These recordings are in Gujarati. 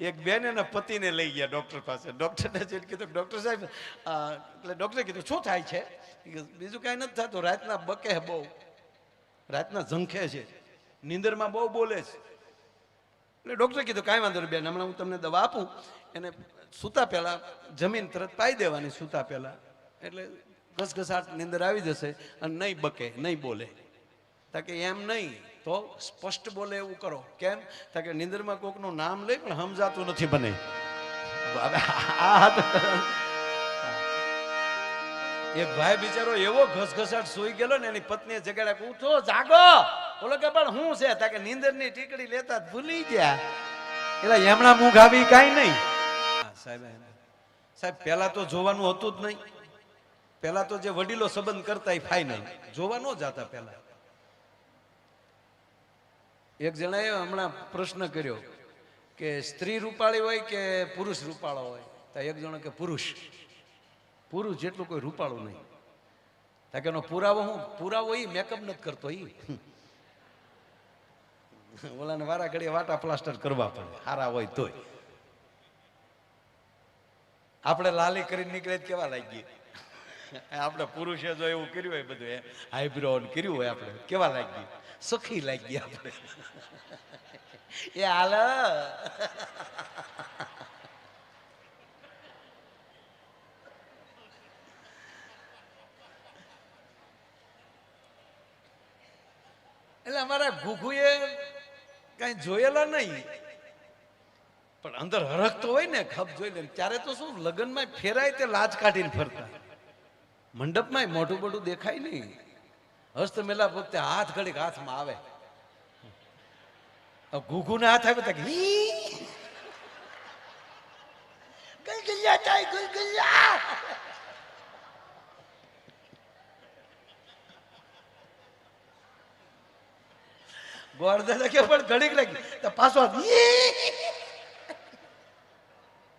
એક બેન એના પતિને લઈ ગયા ડૉક્ટર પાસે. ડૉક્ટરને જઈને કીધું, ડૉક્ટર સાહેબ એટલે ડૉક્ટરે કીધું, શું થાય છે? બીજું કાંઈ નથી થતું, રાતના બકે બહુ. રાતના ઝંખે છે. નીંદરમાં બહુ બોલે છે. એટલે ડૉક્ટરે કીધું, કાંઈ વાંધો નહીં બેન, હમણાં હું તમને દવા આપું. એને સૂતા પહેલાં જમીન તરત પાઈ દેવાની સૂતા પહેલાં. એટલે ઘસઘસાટ નીંદર આવી જશે અને નહીં બકે, નહીં બોલે. તાકે એમ નહીં. તો સ્પષ્ટ બોલે એવું કરો. કેમ? તાકે નિંદરમાં કોકનું નામ લઈ પણ સમજાતું નથી બને. એક ભાઈ બિચારો એવો ઘસઘસાટ સૂઈ ગયેલો ને એની પત્નીએ જગાડ્યા ઉઠો, જાગો. બોલો કે, પણ હું છે? તાકે નીંદરની ટીકડી લેતા ભૂલી ગયા. એટલે એમણા મુખ આવી કાંઈ નહીં. સાહેબ સાહેબ પહેલા તો જોવાનું હતું જ નહીં. પહેલા તો જે વડીલો સંબંધ કરતા એ ફાઈનલ જોવા ન જાતા પહેલા એક જણાએ હમણાં પ્રશ્ન કર્યો કે સ્ત્રી રૂપાળી હોય કે પુરુષ રૂપાળો હોય? તો એક જણો કે પુરુષ. પુરુષ જેટલું કોઈ રૂપાળું નહીં. તા કે એનો પુરાવો હું, પુરાવો એ મેકઅપ નથી કરતો એ ઓલાને વારા ઘડીએ વાટા પ્લાસ્ટર કરવા પડે. હારા હોય તોય. આપણે લાલી કરીને નીકળે કેવા લાગીએ? આપણે પુરુષે જો એવું કર્યું હોય બધું, એ આઈબ્રો કર્યું હોય આપણે, કેવા લાગીએ? સુખી લાગી આપણે. એ હાલ. એટલે અમારા ઘુઘુએ કઈ જોયેલા નહીં. પણ અંદર હરખતો હોય ને, ખપ જોઈ લે. ત્યારે તો શું, લગ્નમાં ફેરાય તે લાજ કાઢીને ફરતા. મંડપમાં મોઢું મોટું દેખાય નહીં. હસ્ત મેલા પોતે હાથ ઘડીક હાથમાં આવે. ઘૂઘુના હાથ આવે તો! ગુલગુલિયા થાય ગુલગુલિયા. ગોળદાદા કે, પણ ઘડીક લાગી તો પાછો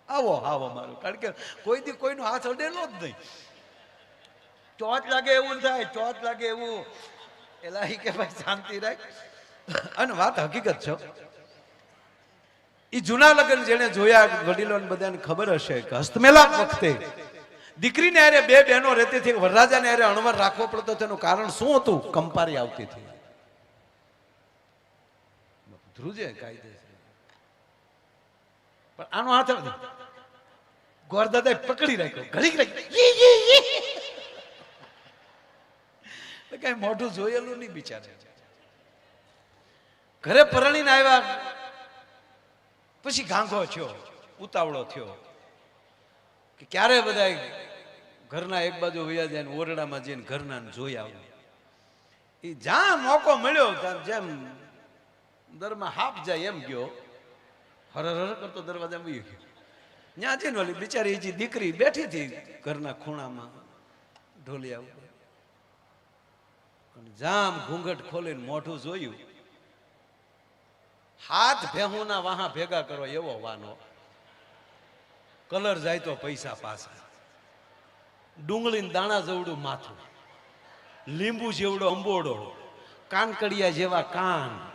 આવો આવો મારું. કારણ કે કોઈ દી કોઈનો હાથ અડેલો જ નહીં. ચોથ લાગે એવું થાય, ચોથ લાગે એવું. એલા કે ભાઈ શાંતિ રાખ. અને વાત હકીકત છે એ જૂના લગ્ન જેને જોયા વડીલો બધાને ખબર હશે કે હસ્તમેલાપ વખતે દીકરીને અરે બે બહેનો રહેતી હતી, વરરાજાને અરે અણવર રાખવો પડતો તેનું કારણ શું હતું? કંપારી આવતી હતી. ધ્રુજે કાયદે પણ આનો હાથ ગોરદાદા પકડી રાખ્યો. ઘડી રાખ્યો. કઈ મોઢું જોયેલું નહીં બિચારે. ઘરે પરણીને આવ્યા, પછી ઘાંઘો થયો, ઉતાવળો થયો. કે ક્યારે બધા ઘરના એક બાજુ વયા જાય ઓરડામાં જઈને ઘરના જોઈ આવ્યું એ જ્યાં મોકો મળ્યો જેમ દરમાં હાફ જાય એમ ગયો. હર હર કરતો દરવાજા બી ગયો. ત્યાં જઈને ઓલી બિચારી દીકરી બેઠી હતી ઘરના ખૂણામાં ઢોલિયા ઉપર. જામ ઘૂંઘટ ખોલીને મોઢું જોયું. હાથ ભેહુના વાહા ભેગા કરો એવો વાનો. કલર જાય તો પૈસા પાછા. ડુંગળીને દાણા જેવડું માથું. લીંબુ જેવડો અંબોડો. કાનકડિયા જેવા કાન.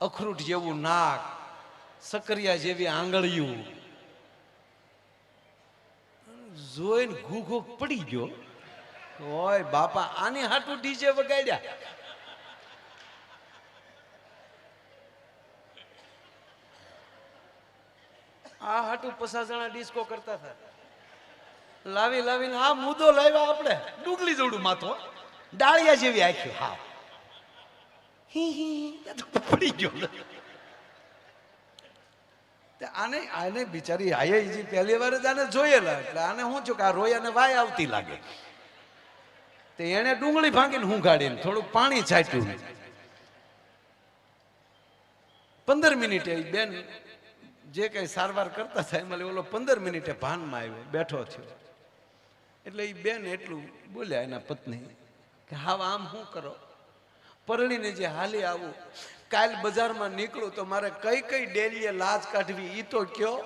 અખરૂટ જેવું નાક. સકરિયા જેવી આંગળીયું. જોઈને ઘૂઘો પડી ગયો. ઓય બાપા, આની હાટું ડીજે વગાડ્યા. આ હાટું પચાસ જણા ડિસ્કો કરતા હતા. લાવી લાવીને આ મુદ્દો લાવ્યા આપણે. ડુગલી જોડું માથો ડાળિયા જેવી આખી, હા. પડી ગયો આને આને બિચારી આયે પહેલી વાર જ આને જોયેલા, એટલે આને શું છું કે આ રોયાને વાય આવતી લાગે. તે એને ડુંગળી ભાંગીને હું ગાડીને થોડુંક પાણી છાટ્યું. પંદર મિનિટે બેન જે કઈ સારવાર કરતા થાય ઓલો પંદર મિનિટે ભાનમાં આવ્યો, બેઠો થયો. એટલે એ બેન એટલું બોલ્યા એના પત્ની કે હાવ આમ શું કરો? પરણીને જે હાલી આવું, કાલ બજારમાં નીકળું તો મારે કઈ કઈ ડેલીએ લાજ કાઢવી એ તો કયો?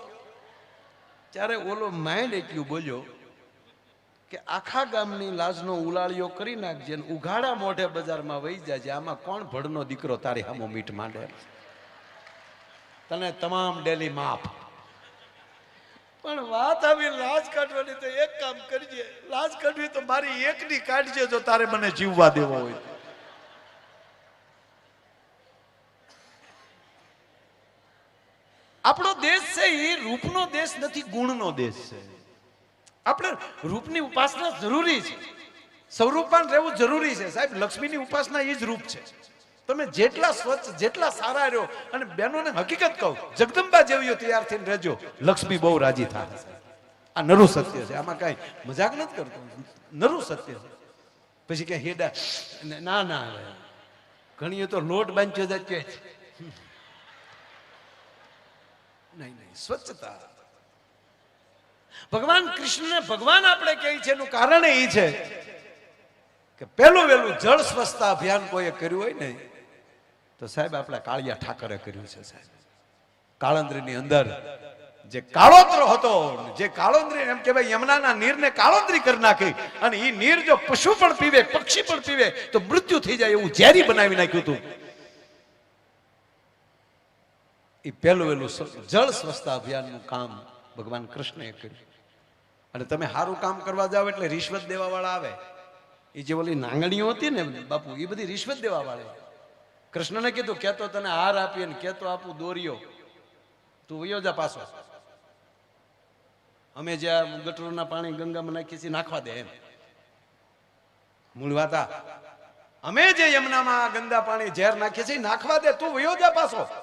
ત્યારે ઓલો માઇન્ડ એટલું બોલ્યો કે આખા ગામની લાજનો ઉલાળીઓ કરી નાખજે ઉઘાડા મોઢે બજારમાં વહી જાજે. આમાં કોણ ભડનો દીકરો તારી હામો મીઠ માંડે? તને તમામ ડેલી માફ. પણ વાત આવી લાજ કાઢવાની તો એક કામ કરજે. લાજ કાઢવી તો મારી એકની કાઢજે જો તારે મને જીવવા દેવો હોય. આપણો દેશ છે એ રૂપનો દેશ નથી, ગુણનો દેશ છે. આપણે રૂપની ઉપાસના જરૂરી છે. સ્વરૂપવાન રહેવું જરૂરી છે. સાહેબ, લક્ષ્મીની ઉપાસના એ જ રૂપ છે. તમે જેટલા સ્વચ્છ, જેટલા સારા રહ્યો, અને બહેનોને હકીકત કહું, જગદંબા જેવીઓ તૈયાર થઈને રહેજો, લક્ષ્મી બહુ રાજી થાય. આ નરું સત્ય છે. આમાં કાંઈ મજાક નથી કરતો? નરું સત્ય છે. પછી કે હેડા, ના ના ઘણીએ તો લોટ બાંધ્યો જાય નહીં નહીં, સ્વચ્છતા. ભગવાન કૃષ્ણને ભગવાન આપણે કહે છે, એનું કારણ એ છે કે પહેલું વહેલું જળ સ્વચ્છતા અભિયાન કોઈએ કર્યું હોય ને, તો સાહેબ આપણે કાળિયા ઠાકરે કર્યું છે સાહેબ. કાળંદ્રીની અંદર જે કાળોત્ર હતો, જે કાળોંદ્રી એમ કહેવાય, યમુનાના નીરને કાળોંદ્રી કરી નાખી અને એ નીર જો પશુ પણ પીવે, પક્ષી પણ પીવે, તો મૃત્યુ થઈ જાય એવું ઝેરી બનાવી નાખ્યું હતું. એ પહેલું વહેલું જળ સ્વચ્છતા અભિયાનનું કામ ભગવાન કૃષ્ણએ કર્યું. અને તમે સારું કામ કરવા જાઓ એટલે રિશ્વત દેવા વાળા આવે. એ જે ઓલી નાંગણીઓ હતી ને બાપુ, એ બધી રિશ્વત દેવા વાળી કૃષ્ણને કીધું કેતો તને હાર આપીએ ને કેતો આપું દોર્યો તું વયો જા પાછો. અમે જ્યાં ગટરોના પાણી ગંગામાં નાખીએ છીએ નાખવા દે એમ. મૂળ વાત અમે જે યમુનામાં ગંદા પાણી ઝેર નાખીએ છીએ નાખવા દે. તું વયો જા પાછો.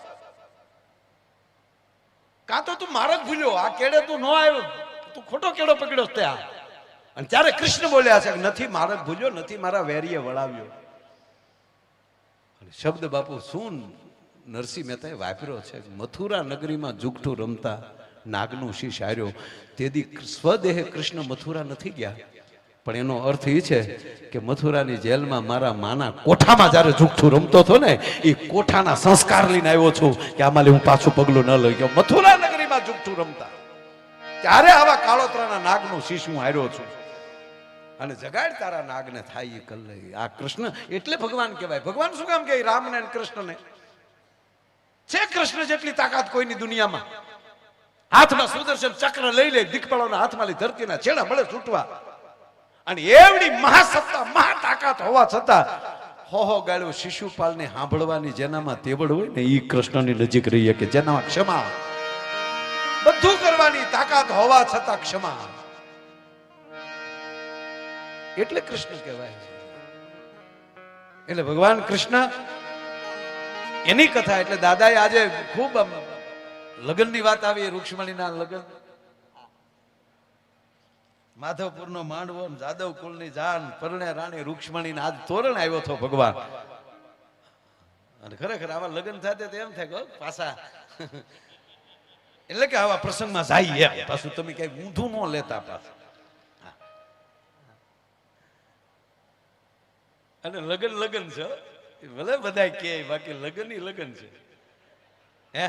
કાં તો તું માર્ગ ભૂલ્યો. આ કેડે તું ન આવ્યો. તું ખોટો કેડો પકડ્યો છે ત્યાં. અને ત્યારે કૃષ્ણ બોલ્યા છે નથી નથી જ ભૂલ્યો, નથી મારા વેરીએ વળાવ્યો. અને શબ્દ બાપુ, શું નરસિંહ મહેતાએ વાપર્યો છે? મથુરા નગરીમાં જુગઠું રમતા નાગનું શીશ હાર્યો. તેથી સ્વદેહે કૃષ્ણ મથુરા નથી ગયા. પણ એનો અર્થ એ છે કે મથુરાની જેલમાં મારા માના કોઠામાં જ્યારે જુઠ્ઠું રમતો હતો ને એ કોઠાના સંસ્કાર લઈને આવ્યો છું કે આમાં હું પાછું પગલું ન લઈ ગયો. મથુરા નગરીમાં જુઠ્ઠું રમતા. ત્યારે આવા કાળોતરાના નાગનું શીશ હું હાર્યો છું. અને જગાડ તારા નાગને થાય એ કર આ કૃષ્ણ એટલે ભગવાન કહેવાય. ભગવાન શું કામ કહે? રામને અને કૃષ્ણને. છે કૃષ્ણ જેટલી તાકાત કોઈની દુનિયામાં? હાથમાં સુદર્શન ચક્ર લઈ લે, દીકપળોના હાથમાં લઈ ધરતીના છેડા મળે, છૂટવા. અને એવડી મહાસત્તા મહા તાકાત હોવા છતાં હોહો ગાળ્યો શિશુપાલને સાંભળવાની જેનામાં તેવડ હોય ને એ કૃષ્ણની નજીક રહીએ કે જેનામાં ક્ષમા. બધું કરવાની તાકાત હોવા છતાં ક્ષમા. એટલે કૃષ્ણ કહેવાય. એટલે ભગવાન કૃષ્ણ એની કથા, એટલે દાદાએ આજે ખૂબ લગ્નની વાત આવી, રૂક્ષ્મણીના લગ્ન. માધવપુરનો માંડવો જાદવ કુલની જાન, પરણે રાણી રૂક્ષ્મણી આજ તોરણ આવ્યો હતો ભગવાન. અને ખરેખર આવા લગ્ન થાય તો એમ થાય પાછા. એટલે કે આવા પ્રસંગમાં જાય એમ. પાછું તમે કઈ ઊંધું ન લેતા પાછું. અને લગન લગન છે ભલે બધા કે બાકી લગન લગન છે. હે?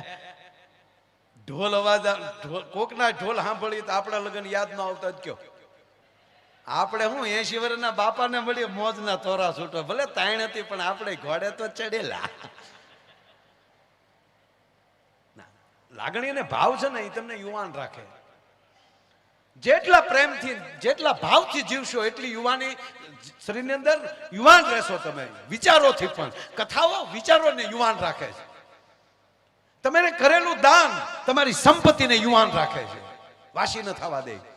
ઢોલ અવાજ કોકના ઢોલ સાંભળીએ તો આપણા લગન યાદ ન આવતા જ કયો. આપણે હું એસી વર્ષના બાપાને મળીએ, મોજના તોરા છૂટો. ભલે તાણ હતી, પણ આપણે ઘોડે તો ચડેલા. લાગણી અને ભાવ છે ને, એ તમને યુવાન રાખે. જેટલા પ્રેમથી, જેટલા ભાવથી જીવશો, એટલી યુવાની શરીરની અંદર યુવાન રહેશો તમે. વિચારોથી પણ. કથાઓ વિચારોને યુવાન રાખે છે. તમે કરેલું દાન તમારી સંપત્તિને યુવાન રાખે છે. વાસી ન થવા દે.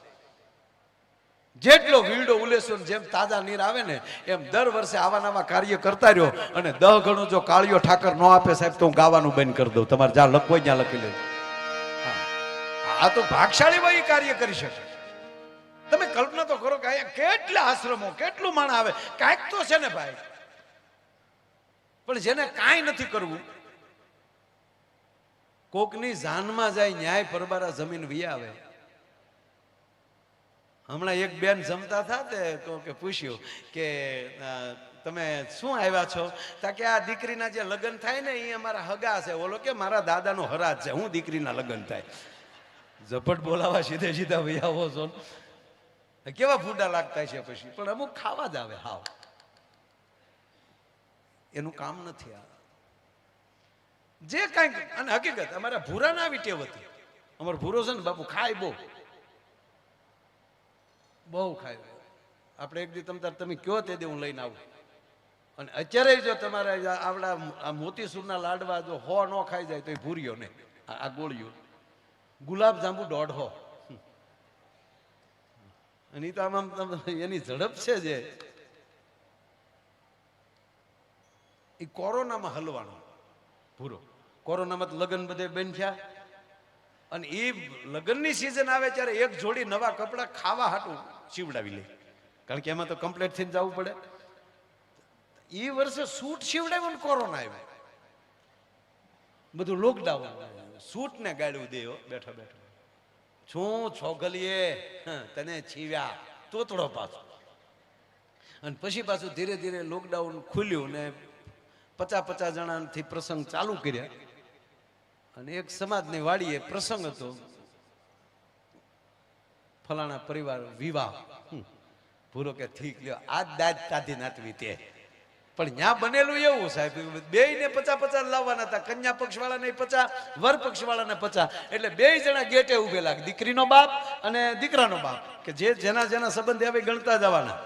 જેટલો વીડો ઉલેશો જેમ તાજા નીર આવે ને, એમ દર વર્ષે આવા નવા કાર્ય કરતા રહ્યો. અને દહ ગણું જો કાળિયો ઠાકર ન આપે સાહેબ, તો હું ગાવાનું બંધ કરી દઉં. તમારે જ્યાં લખવો ત્યાં લખી લેજો. આ તો ભાગશાળી ભાઈ કાર્ય કરી શકે. તમે કલ્પના તો કરો કે અહીંયા કેટલા આશ્રમો, કેટલું માણ આવે. કાંઈક તો છે ને ભાઈ. પણ જેને કાંઈ નથી કરવું, કોકની જાનમાં જાય ન્યાય પરબારા જમીન વી આવે હમણાં એક બેન જમતા હતા તે તો કે પૂછ્યું કે તમે શું આવ્યા છો? તા કે આ દીકરીના જે લગ્ન થાય ને એ અમારા હગા છે. ઓલો કે, મારા દાદાનો હરાજ છે. હું દીકરીના લગ્ન થાય. ઝપટ બોલાવા સીધે સીધા ભાઈ, આવો છો કેવા ફૂડા લાગતા છે પછી? પણ અમુક ખાવા જ આવે હાવ. એનું કામ નથી આ. જે કાંઈક, અને હકીકત, અમારા ભૂરાના આવી ટેવ હતી અમારો ભૂરો છે ને બાપુ, ખાય બહુ. બહુ ખાય. આપણે એક દી તમ તાર તમે કયો તે દી હું લઈને આવું. અને અત્યારે જો તમારે આવડા મોતીસૂરના લાડવા જો હો ન ખાઈ જાય તો એ ભૂર્યો ને આ ગોળીઓ. ગુલાબ જાંબુ દોઢો અને તો આમ આમ એની ઝડપ છે જે. એ કોરોનામાં હલવાનો. પૂરો કોરોનામાં તો લગ્ન બધે બેન થયા અને એ લગ્નની સિઝન આવે ત્યારે એક જોડી નવા કપડાં ખાવા હાટું સીવડાવી લે. કારણ કે એમાં તો કમ્પ્લેટ થઈને જવું પડે. એ વર્ષે સૂટ સીવડાવ્યો કોરોના આવ્યો. બધું લોકડાઉન સૂટ ને ગાડ્યું દેવો બેઠો બેઠો. છું, છોગલીએ તને છીવ્યા. તોતડો પાછો. અને પછી પાછું ધીરે ધીરે લોકડાઉન ખુલ્યું ને પચાસ પચાસ જણાથી પ્રસંગ ચાલુ કર્યા. અને એક સમાજની વાડીએ પ્રસંગ હતો. ફલાણા પરિવાર વિવાહ. ભૂરો કે ઠીક લ્યો. આ દાદ તાધી નાતવી તે. પણ ત્યાં બનેલું એવું સાહેબ બે ને પચા પચાસ લાવવાના હતા. કન્યા પક્ષ વાળાને પચાસ, વર પક્ષ વાળાને પચા એટલે બે જણા ગેટે ઉભેલા દીકરીનો બાપ અને દીકરાનો બાપ. કે જે જેના જેના સંબંધી આવે ગણતા જવાના.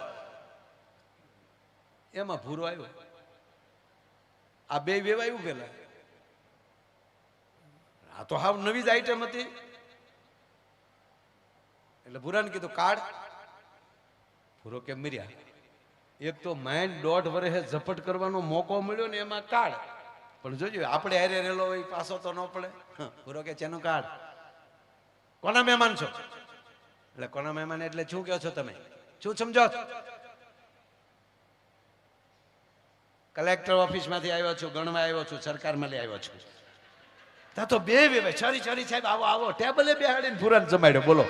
એમાં ભૂરો આવ્યો. આ બે વેવાય ઉભેલા આ તો હાવ નવી જ આઈટમ હતી. એટલે ભૂરાને કીધું, કાઢ. ભૂરો કે મર્યા? એક તો માઇન્ડ દોઢ વર્ષે ઝપટ કરવાનો મોકો મળ્યો ને એમાં કાઢ. પણ જોજો, આપણે હારે રેલો હોય, પાછો તો ન પડે. ભૂરો કે ચેનો કાઢ. કોના મહેમાન છો? એટલે, કોના મહેમાન એટલે શું કહો છો તમે? શું સમજો? કલેક્ટર ઓફિસમાંથી આવ્યો છું, ગણવા આવ્યો છું સરકારમાં લઈ આવ્યો છું. ત્યાં તો બે બે છરી છરી સાહેબ, આવો આવો, ટેબલે બેહાડીને ફુરાન જમાડ્યો, બોલો.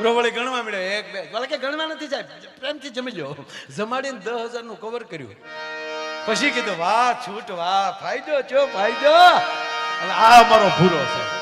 વળી ગણવા મળ્યો એક, બે. બોલે કે ગણવા નથી સાહેબ પ્રેમથી જમી લો જમાડીને દસ હજારનું કવર કર્યું. પછી કીધું, વાહ, છૂટ, વાહ, ફાયદો છો ફાયદો. આ અમારો ભૂરો છે.